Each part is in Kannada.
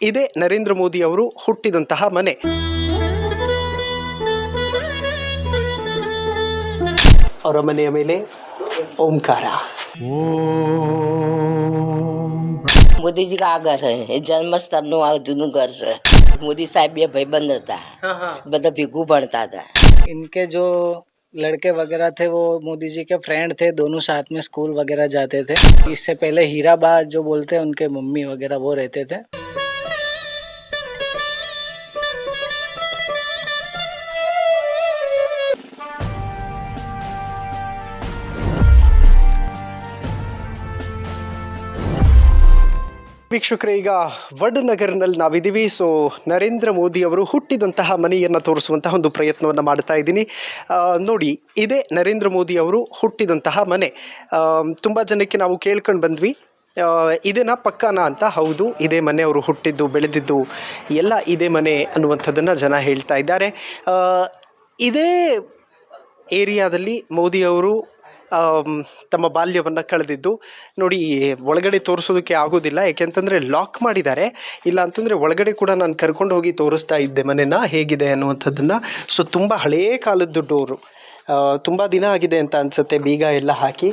ಇದೇ ನರೇಂದ್ರ ಮೋದಿ ಅವರು ಹುಟ್ಟಿದಂತಹ ಮನೆ ಅವರ ಮನೆಯ ಮೇಲೆ ಓಂಕಾರ મોદીજી કા આ ઘર છે એ જન્મસ્થળનું આ જૂનું ઘર છે મોદી સાહેબ બે ભાઈબંધ હતા બધા ભેગું ભણતા હતા इनके जो लड़के वगैरह थे वो मोदी जी के फ्रेंड थे दोनों साथ में स्कूल वगैरह जाते थे इससे पहले हीराबा जो बोलते हैं उनके मम्मी वगैरह वो रहते थे ವೀಕ್ಷಕರೇ ಈಗ ವಡ್ನಗರ್ನಲ್ಲಿ ನಾವಿದ್ದೀವಿ. ಸೊ ನರೇಂದ್ರ ಮೋದಿ ಅವರು ಹುಟ್ಟಿದಂತಹ ಮನೆಯನ್ನು ತೋರಿಸುವಂತಹ ಒಂದು ಪ್ರಯತ್ನವನ್ನು ಮಾಡ್ತಾ ಇದ್ದೀನಿ. ನೋಡಿ ಇದೇ ನರೇಂದ್ರ ಮೋದಿ ಅವರು ಹುಟ್ಟಿದಂತಹ ಮನೆ. ತುಂಬ ಜನಕ್ಕೆ ನಾವು ಕೇಳ್ಕೊಂಡು ಬಂದ್ವಿ. ಇದೇನ ಪಕ್ಕಾನಾ ಅಂತ ಹೌದು ಇದೇ ಮನೆ ಅವರು ಹುಟ್ಟಿದ್ದು ಬೆಳೆದಿದ್ದು ಎಲ್ಲ ಇದೇ ಮನೆ ಅನ್ನುವಂಥದ್ದನ್ನು ಜನ ಹೇಳ್ತಾ ಇದ್ದಾರೆ. ಇದೇ ಏರಿಯಾದಲ್ಲಿ ಮೋದಿ ಅವರು ಆಮ್, ತಮ್ಮ ಬಾಲ್ಯವನ್ನು ಕಳೆದಿದ್ದು. ನೋಡಿ ಒಳಗಡೆ ತೋರಿಸೋದಕ್ಕೆ ಆಗೋದಿಲ್ಲ. ಯಾಕೆಂತಂದರೆ ಲಾಕ್ ಮಾಡಿದ್ದಾರೆ. ಇಲ್ಲ ಅಂತಂದರೆ, ಒಳಗಡೆ ಕೂಡ ನಾನು ಕರ್ಕೊಂಡು ಹೋಗಿ ತೋರಿಸ್ತಾ ಇದ್ದೆ ಮನೇನ. ಹೇಗಿದೆ ಅನ್ನುವಂಥದ್ದನ್ನು. ಸೊ ತುಂಬ ಹಳೇ ಕಾಲದ ಡೋರು. ತುಂಬ ದಿನ ಆಗಿದೆ ಅಂತ ಅನಿಸುತ್ತೆ. ಬೀಗ ಎಲ್ಲ ಹಾಕಿ.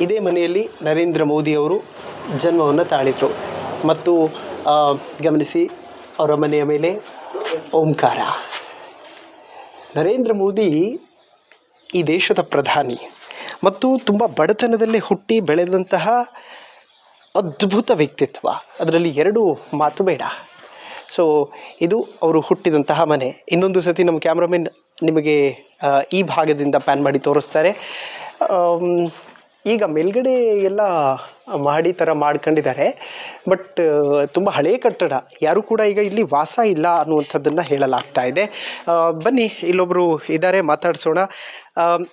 ಇದೇ ಮನೆಯಲ್ಲಿ ನರೇಂದ್ರ ಮೋದಿ ಅವರು ಜನ್ಮವನ್ನು ತಾಳಿದರು. ಮತ್ತು ಗಮನಿಸಿ, ಅವರ ಮನೆಯ ಮೇಲೆ ಓಂಕಾರ. ನರೇಂದ್ರ ಮೋದಿ ಈ ದೇಶದ ಪ್ರಧಾನಿ. ಮತ್ತು ತುಂಬ ಬಡತನದಲ್ಲಿ ಹುಟ್ಟಿ ಬೆಳೆದಂತಹ ಅದ್ಭುತ ವ್ಯಕ್ತಿತ್ವ. ಅದರಲ್ಲಿ ಎರಡು ಮಾತು ಬೇಡ. ಸೊ ಇದು ಅವರು ಹುಟ್ಟಿದಂತಹ ಮನೆ. ಇನ್ನೊಂದು ಸತಿ ನಮ್ಮ ಕ್ಯಾಮ್ರಾಮನ್ ನಿಮಗೆ ಈ ಭಾಗದಿಂದ ಪ್ಯಾನ್ ಮಾಡಿ ತೋರಿಸ್ತಾರೆ. ಈಗ ಮೇಲ್ಗಡೆ ಎಲ್ಲ ಮಹಡಿ ಥರ ಮಾಡ್ಕೊಂಡಿದ್ದಾರೆ ಬಟ್ ತುಂಬ ಹಳೆ ಕಟ್ಟಡ ಯಾರೂ ಕೂಡ ಈಗ ಇಲ್ಲಿ ವಾಸ ಇಲ್ಲ ಅನ್ನುವಂಥದ್ದನ್ನು ಹೇಳಲಾಗ್ತಾ ಇದೆ ಬನ್ನಿ ಇಲ್ಲೊಬ್ಬರು ಇದ್ದಾರೆ ಮಾತಾಡಿಸೋಣ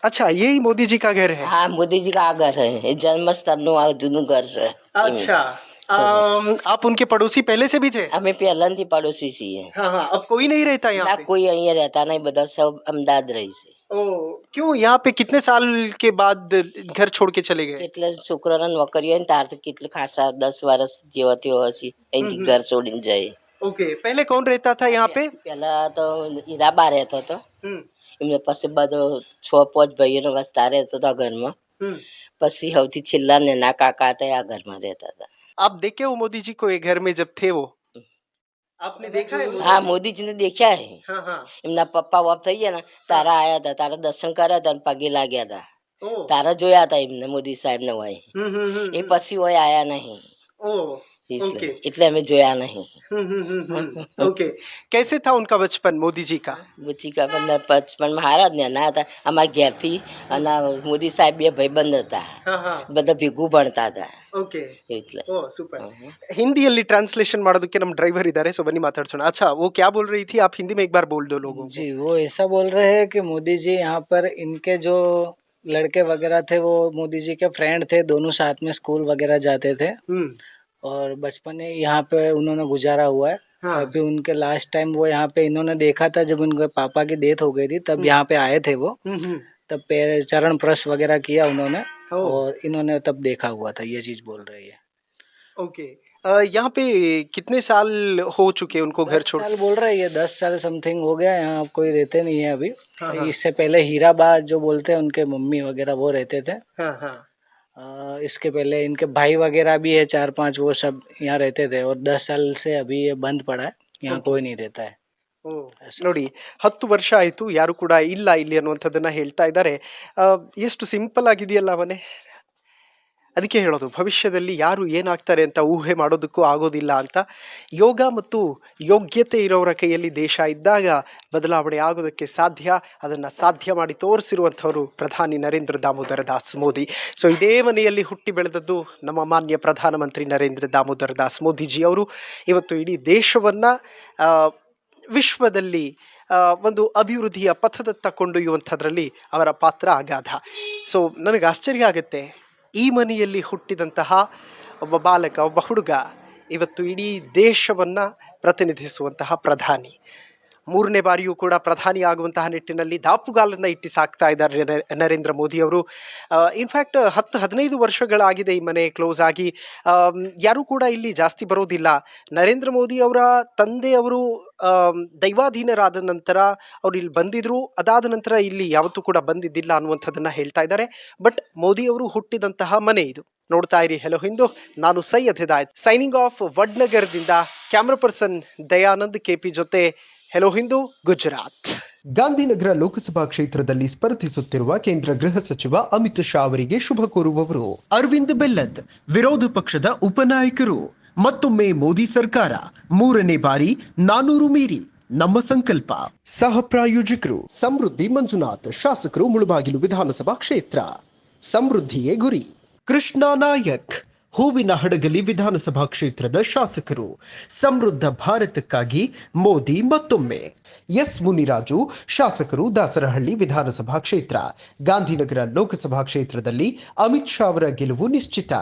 अच्छा यही मोदी जी का घर है हाँ मोदी जी का घर है जन्म स्थान दोनों घर से अच्छा आ, आप उनके पड़ोसी पहले से भी थे हमें थी पड़ोसी सी है हाँ हाँ अब कोई नहीं रहता यहाँ कोई यहीं रहता नहीं बदल सब अहमदाबाद रही से ओ क्यों यहाँ पे कितने साल के बाद घर छोड़ के चले गए એટલે છોકરાને નોકરી હોય ને ત્યારથી કેટલું ખાસા દસ વર્ષ જેવા તેવો હશે અહીંથી ઘર છોડીને જાય ओके पहले कौन रहता था यहाँ पे પહેલા તો હીરાબા રહેતો હતો हम्म, એમને પછી બધો છ પાંચ ભાઈઓનો વસ્તા રહેતો હતો આ ઘરમાં हम्म। પછી સૌથી છેલ્લા નેના કાકા હતા એ આ ઘરમાં રહેતા હતા आप देखे हो मोदी जी को ये घर में जब थे वो આપને દેખાય હા મોદીજીને દેખ્યા. હે એમના પપ્પા બાપ થઈ ગયા ને તારા આયા હતા તારા દર્શન કર્યા હતા અને પગે લાગ્યા હતા તારા જોયા હતા એમને મોદી સાહેબ ને હોય એ પછી હોય આયા નહીં. ओके એટલે અમે જોયા નહીં हम्म, हम्म, हम्म, हम्म, ओके कैसे था उनका बचपन मोदी जी का બુચી કા બંદર બચપનમાં હારા જ ને ના હતા અમારા ઘેરથી અને મોદી સાહેબ બે ભાઈબંધ હતા हाँ हाँ બધા ભેગું ભણતા હતા ओके એટલે ಓ ಸೂಪರ್ ಹಿಂದಿಯಲ್ಲಿ ಟ್ರಾನ್ಸ್ಲೇಷನ್ ಮಾಡೋದಕ್ಕೆ ನಮ್ಮ ಡ್ರೈವರ್ ಇದ್ದಾರೆ ಸೊ ಬನ್ನಿ ಮಾತಾಡ್ಸೋಣ अच्छा वो क्या बोल रही थी आप हिंदी में एक बार बोल दो लोगों को जी वो ऐसा बोल रहे हैं कि मोदी जी यहाँ पर इनके जो लड़के वगैरह थे वो मोदी जी के फ्रेंड थे दोनों साथ में स्कूल वगैरह जाते थे हम्म और बचपन में यहाँ पे उन्होंने गुजारा हुआ है। हाँ। अभी उनके लास्ट टाइम वो यहाँ पे इन्होंने देखा था जब उनके पापा की डेथ हो गई थी तब यहाँ पे आए थे वो। हम्म, हम्म, तब पैर चरण प्रस वगैरह किया उन्होंने और इन्होंने तब देखा हुआ था ये चीज़ बोल रही है। ओके। यहाँ पे कितने साल हो चुके उनको घर छोड़ साल बोल रहे हैं ये दस साल समथिंग हो गया यहाँ कोई रहते नहीं है अभी। हाँ, हाँ। इससे पहले हीराबा जो बोलते हैं उनके मम्मी वगैरह वो रहते थे। हाँ हाँ। अ, इसके पहले इनके भाई वगैरह भी है चार पांच वो सब यहाँ रहते थे और दस साल से अभी ये बंद पड़ा है यहाँ Okay. कोई नहीं रहता है ಓ, ನೋಡಿ ಹತ್ತು ವರ್ಷ ಆಯಿತು ಯಾರು ಕೂಡ ಇಲ್ಲ ಇಲ್ಲಿ ಅನ್ನುವಂಥದ್ದನ್ನ ಹೇಳ್ತಾ ಇದ್ದಾರೆ ಆ, ಎಷ್ಟು ಸಿಂಪಲ್ ಆಗಿದೆಯಲ್ಲ ಮನೆ ಅದಕ್ಕೆ ಹೇಳೋದು, ಭವಿಷ್ಯದಲ್ಲಿ ಯಾರು ಏನಾಗ್ತಾರೆ ಅಂತ ಊಹೆ ಮಾಡೋದಕ್ಕೂ ಆಗೋದಿಲ್ಲ ಅಂತ ಯೋಗ ಮತ್ತು ಯೋಗ್ಯತೆ ಇರೋರ ಕೈಯಲ್ಲಿ ದೇಶ ಇದ್ದಾಗ ಬದಲಾವಣೆ ಆಗೋದಕ್ಕೆ ಸಾಧ್ಯ. ಅದನ್ನು ಸಾಧ್ಯ ಮಾಡಿ ತೋರಿಸಿರುವಂಥವರು ಪ್ರಧಾನಿ ನರೇಂದ್ರ ದಾಮೋದರ ದಾಸ್ ಮೋದಿ. ಸೊ ಇದೇ ಮನೆಯಲ್ಲಿ ಹುಟ್ಟಿ ಬೆಳೆದದ್ದು ನಮ್ಮ ಮಾನ್ಯ ಪ್ರಧಾನಮಂತ್ರಿ ನರೇಂದ್ರ ದಾಮೋದರ ದಾಸ್ ಮೋದಿಜಿ ಅವರು. ಇವತ್ತು ಇಡೀ ದೇಶವನ್ನು ವಿಶ್ವದಲ್ಲಿ ಒಂದು ಅಭಿವೃದ್ಧಿಯ ಪಥದತ್ತ ಕೊಂಡೊಯ್ಯುವಂಥದ್ರಲ್ಲಿ ಅವರ ಪಾತ್ರ ಅಗಾಧ. ಸೊ ನನಗೆ ಆಶ್ಚರ್ಯ ಆಗುತ್ತೆ. ಈ ಮನೆಯಲ್ಲಿ ಹುಟ್ಟಿದಂತಹ ಒಬ್ಬ ಬಾಲಕ ಒಬ್ಬ ಹುಡುಗ ಇವತ್ತು ಇಡೀ ದೇಶವನ್ನು ಪ್ರತಿನಿಧಿಸುವಂತಹ ಪ್ರಧಾನಿ. ಮೂರನೇ ಬಾರಿಯೂ ಕೂಡ ಪ್ರಧಾನಿ ಆಗುವಂತಹ ನಿಟ್ಟಿನಲ್ಲಿ ದಾಪುಗಾಲನ್ನು ಇಟ್ಟು ಸಾಕ್ತಾ ಇದ್ದಾರೆ ನರೇಂದ್ರ ಮೋದಿ ಅವರು. ಇನ್ಫ್ಯಾಕ್ಟ್ ಹತ್ತು ಹದಿನೈದು ವರ್ಷಗಳಾಗಿದೆ ಈ ಮನೆ ಕ್ಲೋಸ್ ಆಗಿ. ಯಾರೂ ಕೂಡ ಇಲ್ಲಿ ಜಾಸ್ತಿ ಬರೋದಿಲ್ಲ. ನರೇಂದ್ರ ಮೋದಿ ಅವರ ತಂದೆಯವರು ದೈವಾಧೀನರಾದ ನಂತರ ಅವರು ಇಲ್ಲಿ ಬಂದಿದ್ರು. ಅದಾದ ನಂತರ ಇಲ್ಲಿ ಯಾವತ್ತೂ ಕೂಡ ಬಂದಿದ್ದಿಲ್ಲ ಅನ್ನುವಂಥದ್ದನ್ನ ಹೇಳ್ತಾ ಇದ್ದಾರೆ. ಬಟ್ ಮೋದಿ ಅವರು ಹುಟ್ಟಿದಂತಹ ಮನೆ ಇದು. ನೋಡ್ತಾ ಇರಿ. ಹೆಲೋ ಹಿಂದೂ, ನಾನು ಸೈಯದ್ ಹಿದಾಯತ್. ಸೈನಿಂಗ್ ಆಫ್ ವಡ್ನಗರದಿಂದ ಕ್ಯಾಮ್ರಾ ಪರ್ಸನ್ ದಯಾನಂದ್ ಕೆಪಿ ಜೊತೆ ಹೆಲೋ ಹಿಂದೂ ಗುಜರಾತ್ ಗಾಂಧಿನಗರ ಲೋಕಸಭಾ ಕ್ಷೇತ್ರದಲ್ಲಿ ಸ್ಪರ್ಧಿಸುತ್ತಿರುವ ಕೇಂದ್ರ ಗೃಹ ಸಚಿವ ಅಮಿತ್ ಶಾ ಅವರಿಗೆ ಶುಭ ಕೋರುವವರು. ಅರವಿಂದ್ ಬೆಲ್ಲದ್ ವಿರೋಧ ಪಕ್ಷದ ಉಪನಾಯಕರು. ಮತ್ತೊಮ್ಮೆ ಮೋದಿ ಸರ್ಕಾರ. ಮೂರನೇ ಬಾರಿ ನಾನೂರು ಮೀರಿ ನಮ್ಮ ಸಂಕಲ್ಪ. ಸಹ ಪ್ರಾಯೋಜಕರು ಸಮೃದ್ಧಿ ಮಂಜುನಾಥ್ ಶಾಸಕರು ಮುಳುಬಾಗಿಲು ವಿಧಾನಸಭಾ ಕ್ಷೇತ್ರ. ಸಮೃದ್ಧಿಯೇ ಗುರಿ. ಕೃಷ್ಣ ನಾಯಕ್ ಹೂವಿನ ಹಡಗಲಿ ವಿಧಾನಸಭಾ ಕ್ಷೇತ್ರದ ಶಾಸಕರು. ಸಮೃದ್ಧ ಭಾರತಕ್ಕಾಗಿ ಮೋದಿ ಮತ್ತೊಮ್ಮೆ. ಎಸ್ ಮುನಿರಾಜು, ಶಾಸಕರು ದಾಸರಹಳ್ಳಿ ವಿಧಾನಸಭಾ ಕ್ಷೇತ್ರ. ಗಾಂಧಿನಗರ ಲೋಕಸಭಾ ಕ್ಷೇತ್ರದಲ್ಲಿ ಅಮಿತ್ ಶಾ ಅವರ ಗೆಲುವು ನಿಶ್ಚಿತ.